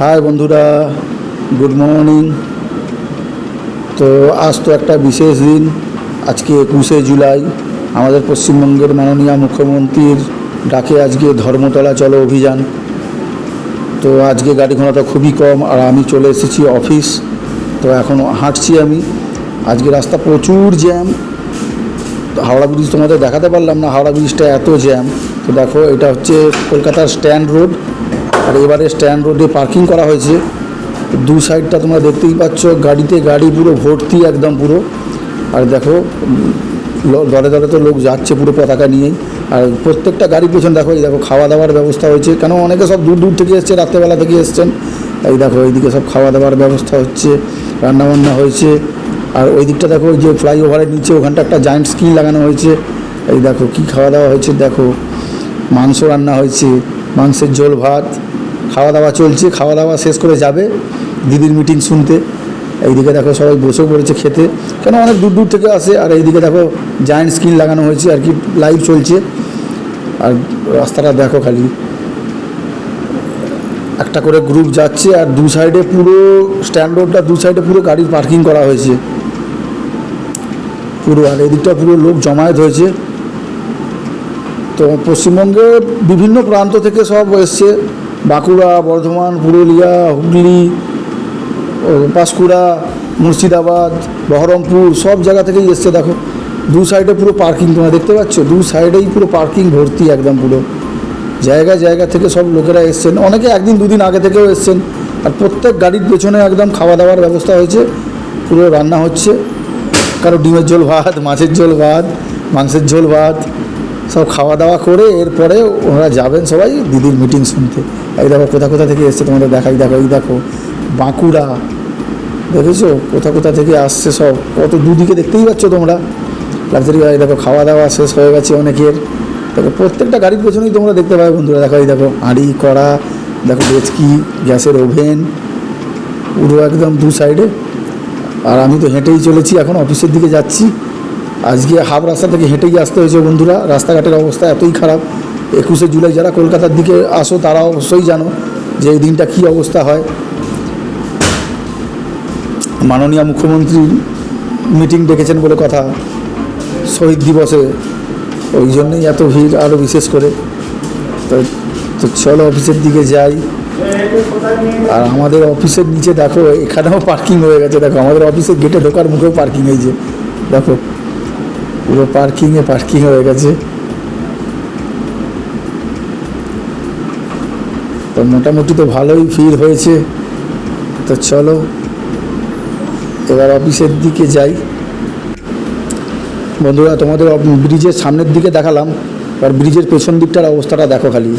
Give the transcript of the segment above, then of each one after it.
High বন্ধুরা, good morning. তো আজ তো একটা বিশেষ দিন, আজকে একুশে জুলাই। আমাদের পশ্চিমবঙ্গের মাননীয় মুখ্যমন্ত্রীর ডাকে আজকে ধর্মতলা চলো অভিযান। তো আজকে গাড়ি ঘোড়াটা খুবই কম, আর আমি চলে এসেছি অফিস। তো এখন হাঁটছি আমি। আজকে রাস্তা প্রচুর জ্যাম। তো হাওড়া ব্রিজ তোমাদের দেখাতে পারলাম না, হাওড়া ব্রিজটা এত জ্যাম। তো দেখো, এটা হচ্ছে কলকাতার স্ট্যান্ড রোড। আর এবারে স্ট্যান্ড রোডে পার্কিং করা হয়েছে। দু সাইডটা তোমরা দেখতেই পাচ্ছ, গাড়িতে গাড়ি পুরো ভর্তি একদম পুরো। আর দেখো দলে দলে তো লোক যাচ্ছে পুরো পতাকা নিয়েই আর প্রত্যেকটা গাড়ির পেছনে দেখো, এই দেখো খাওয়া দাওয়ার ব্যবস্থা হয়েছে। কেন অনেকে সব দূর দূর থেকে এসছে, রাত্রেবেলা থেকে এসছেন। এই দেখো, এইদিকে সব খাওয়া দাওয়ার ব্যবস্থা হচ্ছে, রান্নাবান্না হয়েছে। আর ওই দিকটা দেখো যে ফ্লাইওভারের নিচে ওখানটা একটা জায়েন্ট স্ক্রিন লাগানো হয়েছে। এই দেখো, কি খাওয়া দাওয়া হয়েছে, দেখো। মাংস রান্না হয়েছে, মাংসের ঝোল ভাত। খাওয়া দাওয়া চলছে খাওয়া দাওয়া শেষ করে যাবে। দিদির মিটিং শুনতে। এইদিকে দেখো সবাই বসে পড়েছে খেতে। কেন অনেক দূর দূর থেকে আসে, আর এইদিকে দেখো জায়েন্ট স্ক্রিন লাগানো হয়েছে, আর কি লাইভ চলছে। আর রাস্তাটা দেখো খালি। একটা করে গ্রুপ যাচ্ছে, আর দু সাইডে পুরো স্ট্যান্ড রোডটা দু সাইডে পুরো গাড়ির পার্কিং করা হয়েছে। পুরো, আর এদিকটা পুরো লোক জমায়েত হয়েছে। তো পশ্চিমবঙ্গে বিভিন্ন প্রান্ত থেকে সব এসছে। বাঁকুড়া, বর্ধমান, পুরুলিয়া, হুগলি পাঁশকুড়া, মুর্শিদাবাদ, বহরমপুর, সব জায়গা থেকেই এসছে, দেখো। দু সাইডে পুরো পার্কিং তোমরা দেখতে পাচ্ছ? দু সাইডেই পুরো পার্কিং ভর্তি একদম পুরো। জায়গা জায়গা থেকে সব লোকেরা এসছেন। অনেকে একদিন, দুদিন আগে থেকেও এসছেন। আর প্রত্যেক গাড়ির পেছনে একদম খাওয়া দাওয়ার ব্যবস্থা হয়েছে। পুরো রান্না হচ্ছে। কারও ডিমের ঝোল ভাত, মাছের ঝোল ভাত, মাংসের ঝোল ভাত। সব খাওয়া দাওয়া করে এরপরে ওনারা যাবেন সবাই দিদির মিটিং শুনতে। এই দেখো, কোথা কোথা থেকে এসছে তোমাদের দেখাই দেখো, এই দেখো, বাঁকুড়া, দেখেছ? কোথা কোথা থেকে আসছে সব, কত দুদিকে দেখতেই পাচ্ছ তোমরা। লাক্সারি গাড়ি দেখো, খাওয়া দাওয়া শেষ হয়ে গেছে অনেকের। দেখো, প্রত্যেকটা গাড়ির পেছনেই তোমরা দেখতে পাবে বন্ধুরা। দেখো, এই দেখো হাঁড়ি কড়া, দেখো ডেচকি গ্যাসের ওভেন, পুরো একদম দু সাইডে আর আমি তো হেঁটেই চলেছি, এখন অফিসের দিকে যাচ্ছি। আজকে হাফ রাস্তা থেকে হেঁটেই আসতে হয়েছে বন্ধুরা। রাস্তাঘাটের অবস্থা এতই খারাপ। একুশে জুলাই যারা কলকাতার দিকে আসো, তারা অবশ্যই জানো যে এই দিনটা কী অবস্থা হয়। মাননীয় মুখ্যমন্ত্রী মিটিং ডেকেছেন বলে কথা। শহীদ দিবসে। ওই জন্যই এত ভিড় আরও বিশেষ করে। তো তো চলো অফিসের দিকে যাই। আর আমাদের অফিসের নিচে দেখো, এখানেও পার্কিং হয়ে গেছে। দেখো, আমাদের অফিসের গেটে ঢোকার মুখেও পার্কিং হয়েছে দেখো। পুরো পার্কিংয়ে পার্কিং হয়ে গেছে। তো মোটামুটি তো ভালোই ভিড় হয়েছে। তো চলো, এবার অফিসের দিকে যাই। বন্ধুরা, তোমাদের ব্রিজের সামনের দিকে দেখালাম আর ব্রিজের পেছন দিকটার অবস্থাটা দেখো খালি।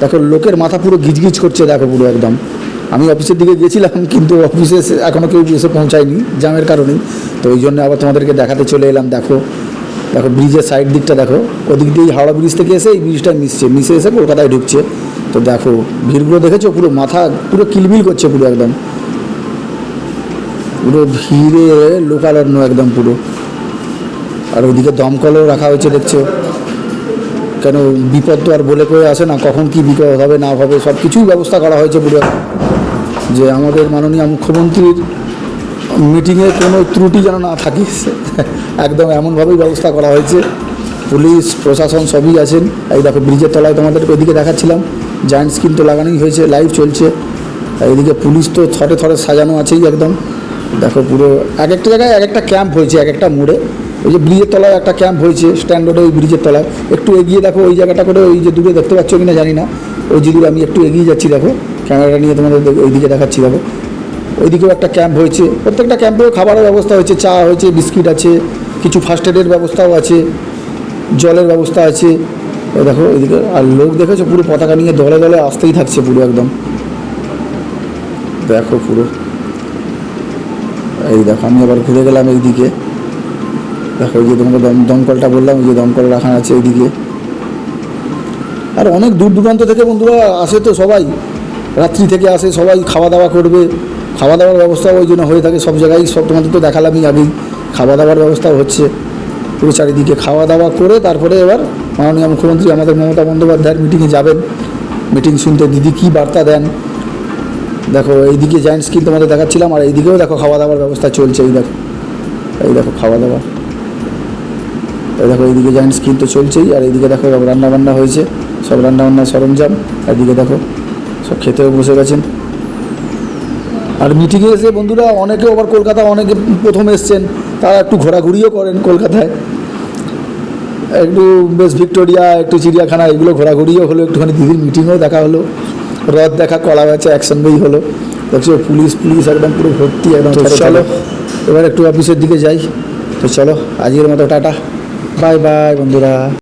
দেখো, লোকের মাথা পুরো গিজগিজ করছে, দেখো পুরো একদম। আমি অফিসের দিকে গেছিলাম, কিন্তু অফিসে এখনও কেউ এসে পৌঁছায়নি, জ্যামের কারণেই। তো ওই জন্য আবার তোমাদেরকে দেখাতে চলে এলাম, দেখো। দেখো ব্রিজের সাইড দিকটা দেখো, ওদিক দিয়ে হাওড়া ব্রিজ থেকে এসে এই ব্রিজটা মিশছে, মিশে এসে কলকাতায় ঢুকছে। তো দেখো, ভিড়গুলো দেখেছ? পুরো মাথা, পুরো কিলবিল করছে পুরো একদম। পুরো ভিড়ে লোকারণ্য একদম পুরো। আর ওইদিকে দমকলও রাখা হয়েছে, দেখছ। কেন বিপদ তো আর বলে করে আসে না, কখন কি বিপদ হবে, না হবে সব কিছুই ব্যবস্থা করা হয়েছে পুরো। যে আমাদের মাননীয় মুখ্যমন্ত্রীর মিটিংয়ে কোনো ত্রুটি যেন না থাকে, একদম এমনভাবেই ব্যবস্থা করা হয়েছে। পুলিশ, প্রশাসন সবই আছেন। এই দেখো, ব্রিজের তলায় তোমাদেরকে ওইদিকে দেখাচ্ছিলাম। জায়েন্ট স্ক্রিন তো লাগানোই হয়েছে লাইভ চলছে। এইদিকে পুলিশ তো থরে থরে সাজানো আছেই একদম। দেখো পুরো, এক একটা জায়গায় এক একটা ক্যাম্প হয়েছে, এক একটা মোড়ে। ওই যে ব্রিজের তলায় একটা ক্যাম্প হয়েছে স্ট্যান্ড রোডে ওই ব্রিজের তলায়। একটু এগিয়ে দেখো, ওই জায়গাটা করে ওই যে দূরে দেখতে পাচ্ছ কিনা জানি না। ওই যে দূরে আমি একটু এগিয়ে যাচ্ছি, দেখো। ক্যামেরাটা নিয়ে তোমাদের ওইদিকে দেখাচ্ছি, দেখো। ওইদিকেও একটা ক্যাম্প হয়েছে। প্রত্যেকটা ক্যাম্পেও খাবারের ব্যবস্থা হয়েছে, চা হয়েছে, বিস্কিট আছে, কিছু ফার্স্ট এডের ব্যবস্থাও আছে, জলের ব্যবস্থা আছে। দেখো ওইদিকে আর লোক দেখেছ? পুরো পতাকা নিয়ে দলে দলে আসতেই থাকছে পুরো একদম। দেখো পুরো। এই দেখো, আমি আবার ঘুরে গেলাম এইদিকে। দেখো ওই যে তোমাকে দম, দমকলটা বললাম যে দমকল রাখা আছে এইদিকে। আর অনেক দূর দূরান্ত থেকে বন্ধুরা আসে তো সবাই। রাত্রি থেকে আসে, সবাই খাওয়া দাওয়া করবে। খাওয়া দাওয়ার ব্যবস্থা ওই জন্য হয়ে থাকে, সব জায়গায় সব তোমাদের তো দেখালামই আমি। খাওয়া দাওয়ার ব্যবস্থাও হচ্ছে। পুরো চারিদিকে খাওয়া দাওয়া করে তারপরে এবার মাননীয় মুখ্যমন্ত্রী আমাদের মমতা বন্দ্যোপাধ্যায়ের মিটিংয়ে যাবেন। মিটিং শুনতে দিদি কী বার্তা দেন? দেখো, এইদিকে জায়েন্ট স্ক্রিন তোমাদের দেখাচ্ছিলাম, আর এইদিকেও দেখো খাওয়া দাওয়ার ব্যবস্থা চলছে, এই দেখো। এই দেখো খাওয়া দাওয়া এই দেখো, এইদিকে জায়েন্ট স্ক্রিন তো চলছেই, আর এইদিকে দেখো সব রান্না বান্না হয়েছে। সব রান্না বান্নার সরঞ্জাম এদিকে দেখো, সব খেতেও বসে গেছেন। আর মিটিংয়ে এসে বন্ধুরা অনেকে আবার কলকাতা অনেকে প্রথম এসছেন তারা একটু ঘোরাঘুরিও করেন কলকাতায়। একটু বেশ ভিক্টোরিয়া একটু চিড়িয়াখানা এগুলো ঘোরাঘুরিও হলো একটুখানি দিদির মিটিংও দেখা হলো। রথ দেখা কলা বেচা একসঙ্গেই হলো। দেখছ পুলিশ পুলিশ একদম পুরো ভর্তি একদম চলো। চলো। এবার একটু অফিসের দিকে যাই। তো চলো আজকের মতো টাটা। বাই বাই বন্ধুরা।